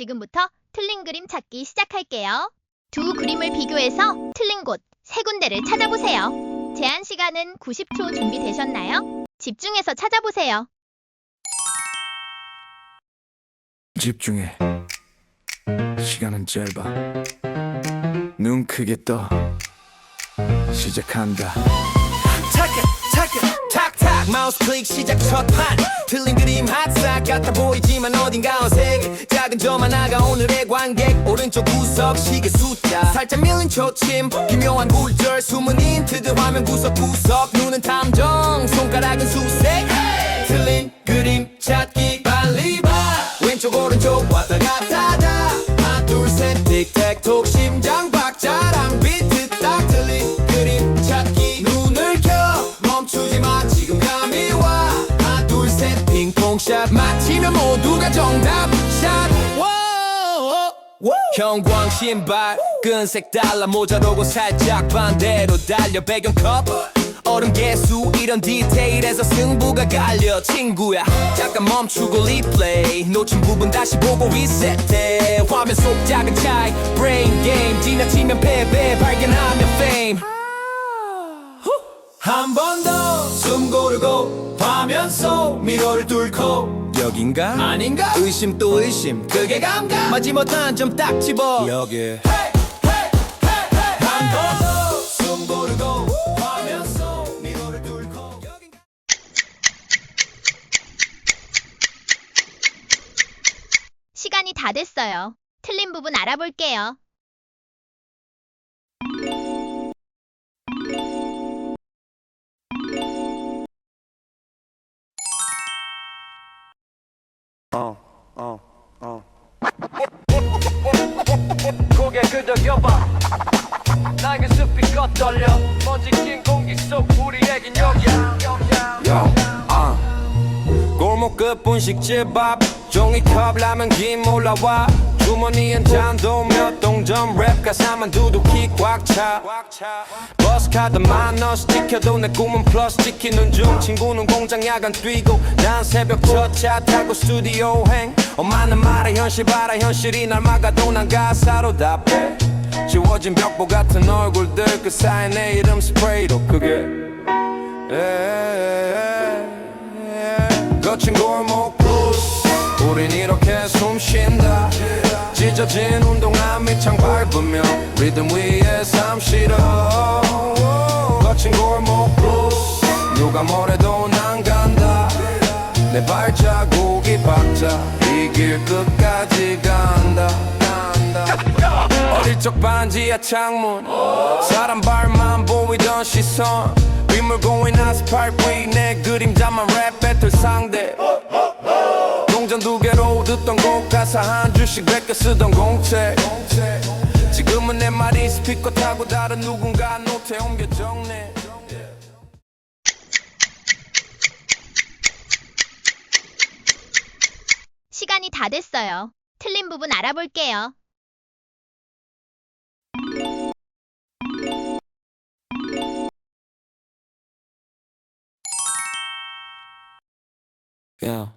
지금부터 틀린 그림 찾기 시작할게요. 두 그림을 비교해서 틀린 곳 세 군데를 찾아보세요. 제한 시간은 90초 준비되셨나요? 집중해서 찾아보세요. 집중해. 시간은 짧아. 눈 크게 떠. 시작한다. 타켓 마우스 클릭 시작 첫판. 틀린 그림 핫싹 같아 보이지만 어딘가 어색해. 작은 점 하나가 오늘의 관객. 오른쪽 구석 시계 숫자. 살짝 밀린 초침. 기묘한 굴절. 숨은 힌트들 화면 구석구석. 눈은 탐정 핑퐁샷. 맞히면 모두가 정답 샷. 형광 신발 끈색 달라 모자로고 살짝 반대로 달려 배경컵. 얼음 개수 이런 디테일에서 승부가 갈려 친구야. 잠깐 멈추고 리플레이. 놓친 부분 다시 보고 리셋해. 화면 속 작은 차이. 브레인 게임 지나치면 패배 발견하면 fame 한 번 더 숨 고르고 화면 속 미러를 뚫고 여긴가? 아닌가? 의심 또 의심 그게 감각 마지못한 점 딱 집어. 여기. 한 번 더 숨 고르고 화면 속 미러를 뚫고 여긴가? 시간이 다 됐어요. 틀린 부분 알아볼게요. 껏 떨려? 먼지 낀 공기 속 우리에겐 여기야 골목 끝 분식집 앞 종이컵 라면 김 올라와. 주머니엔 잔도 몇 동전. 랩 가사만 두둑히 꽉차. 버스 카드 마너스 지켜도 내 꿈은 플러스. 지키는 중 친구는 공장 야간 뛰고. 난 새벽 첫차 타고 스튜디오 행. 엄마는 말해 현실 봐라. 현실이 날 막아도 난 가사로 답해 지워진 벽보 같은 얼굴들 그 사이에 내 이름 스프레이로 크게. 거친 골목 블루스. 우린 이렇게 숨 쉰다. 찢어진 운동화 밑창 밟으며 리듬 위에 삶 실어. 거친 골목 블루스. 누가 뭐래도 난 간다. 내 발자국이 박자. 이 길 끝까지 간다 어릴 적 반지하 창문. 사람 발만 보이던 시선. 빗물고인 아스팔트 위내 그림자만 랩 배틀 상대. 동전 두 개로 듣던 곡 가사 한 줄씩 베껴 쓰던 공책 지금은 내 말이 스피커 타고 다른 누군가 노트에 옮겨 적네. 시간이 다 됐어요. 틀린 부분 알아볼게요. Yeah.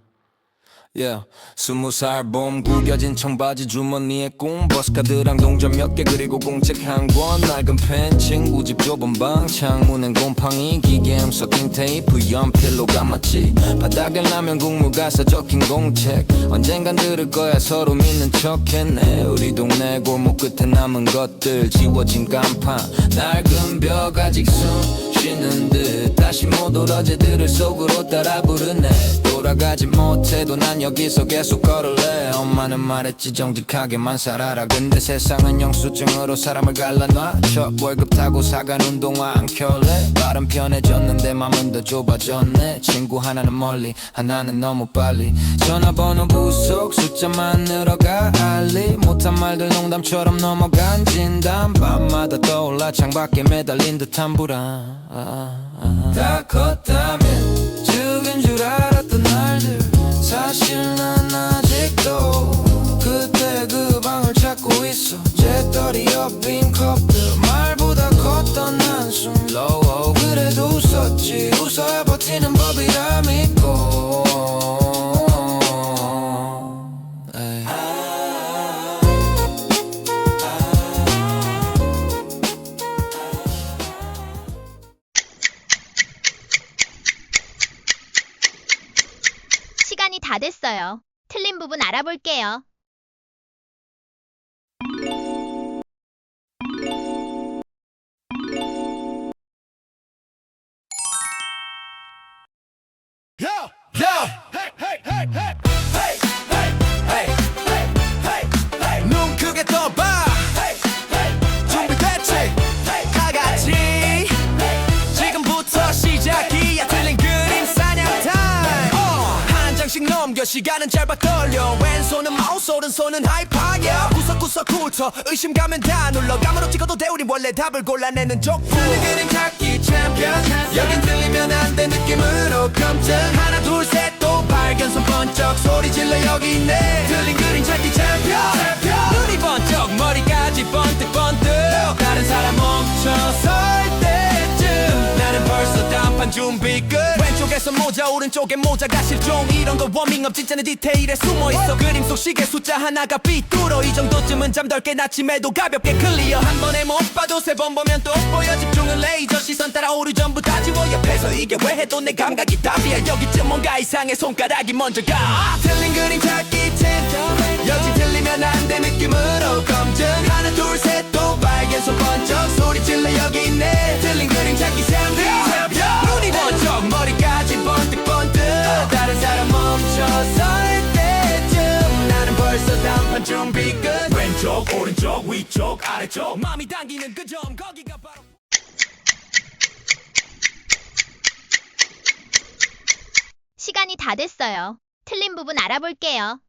Yeah. 스무 살 봄 구겨진 청바지 주머니에 꿈 버스카드랑 동전 몇 개 그리고 공책 한 권 낡은 펜 친구 집 좁은 방 창문엔 곰팡이 기계음 섞인 테이프 연필로 감았지 바닥에 라면 국물 가사 적힌 공책 언젠간 들을 거야 서로 믿는 척했네 우리 동네 골목 끝에 남은 것들 지워진 간판 낡은 벽 아직 숨 쉬는 듯. 다시 못올 어제들을 속으로 따라 부르네. 돌아가지 못해도 난 여기서 계속 걸을래. 엄마는 말했지 정직하게만 살아라. 근데 세상은 영수증으로 사람을 갈라놔 첫 월급 타고 사간 운동화 안 켤래. 발은 편해졌는데 맘은 더 좁아졌네. 친구 하나는 멀리 하나는 너무 빨리. 전화번호 부속 숫자만 늘어가 한 말들 농담처럼 넘어간 진담 밤마다 떠올라 창밖에 매달린 듯한 불안. 다 컸다면 죽은 줄 알았던 날들. 사실 난 아직도 그때 그 방을 찾고 있어. 재떨이 옆빈 컵 됐어요. 틀린 부분 알아볼게요. 넘겨 시간은 짧아 떨려. 왼손은 마우스 오른손은 하이파이어. 구석구석 훑어. 의심 가면 다 눌러. 감으로 찍어도 돼. 우린 원래 답을 골라내는 틀린 그림 찾기 챔피언. 여긴 틀리면 안 돼. 느낌으로 검증. 하나 둘 셋 또 발견 손 번쩍. 소리 질러. 여기 있네. 틀린 그림 찾기 챔피언. 눈이 번쩍. 머리까지 번뜩 번뜩. 다른 사람 멈춰 설 때쯤 나는 벌써 단판 준비 끝 왼쪽에서 모자 오른쪽에 모자가 실종. 이런 거 워밍업 진짜는 디테일에 숨어있어. 그림 속 시계 숫자 하나가 삐뚤어. 이 정도쯤은 잠덜 게 아침에도 가볍게 클리어. 한 번에 못 봐도 세 번 보면 또 보여. 집중은 레이저 시선 따라 오류 전부 다 지워. 옆에서 이게 왜 해도 내 감각이 답이야. 여기쯤 뭔가 이상해. 손가락이 먼저 가. 틀린 그림 찾기 챔피언 여기 틀리면 안 돼. 느낌으로 검증. 하나 둘 셋 또 발견 손 번쩍 소리 질러. 여기 있네. 틀린 그림 찾기 챔 왼쪽 오른쪽 위쪽 아래쪽 마음이 당기는 그 점 거기가 바로 시간이 다 됐어요. 틀린 부분 알아볼게요.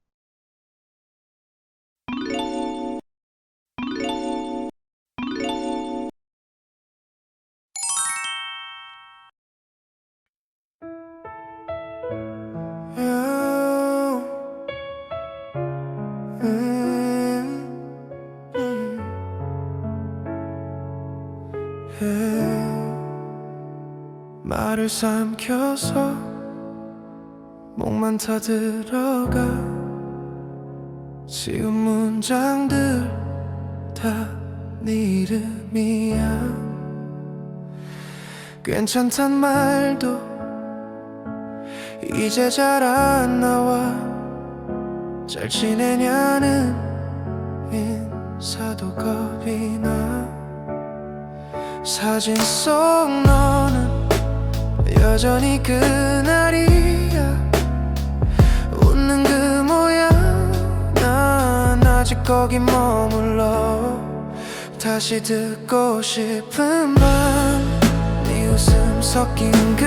말을 삼켜서 목만 타들어가 지운 문장들 다 네 이름이야. 괜찮단 말도 이제 잘 안 나와. 잘 지내냐는 인사도 겁이 나 사진 속 너는 여전히 그날이야. 웃는 그 모양 난 아직 거기 머물러. 다시 듣고 싶은 밤네 웃음 섞인 그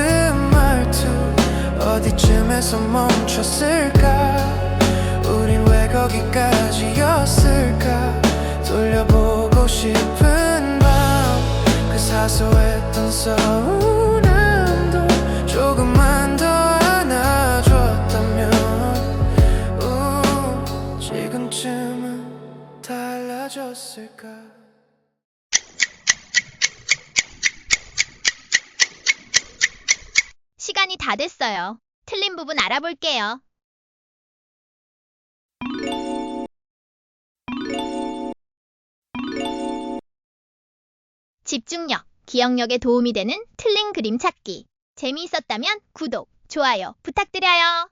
말투 어디쯤에서 멈췄을까? 우린 왜 거기까지였을까? 돌려보고 싶은 사소했던 서운함도 조금만 더 안아줬다면 우, 지금쯤은 달라졌을까 시간이 다 됐어요. 틀린 부분 알아볼게요. 집중력, 기억력에 도움이 되는 틀린 그림 찾기. 재미있었다면 구독, 좋아요 부탁드려요.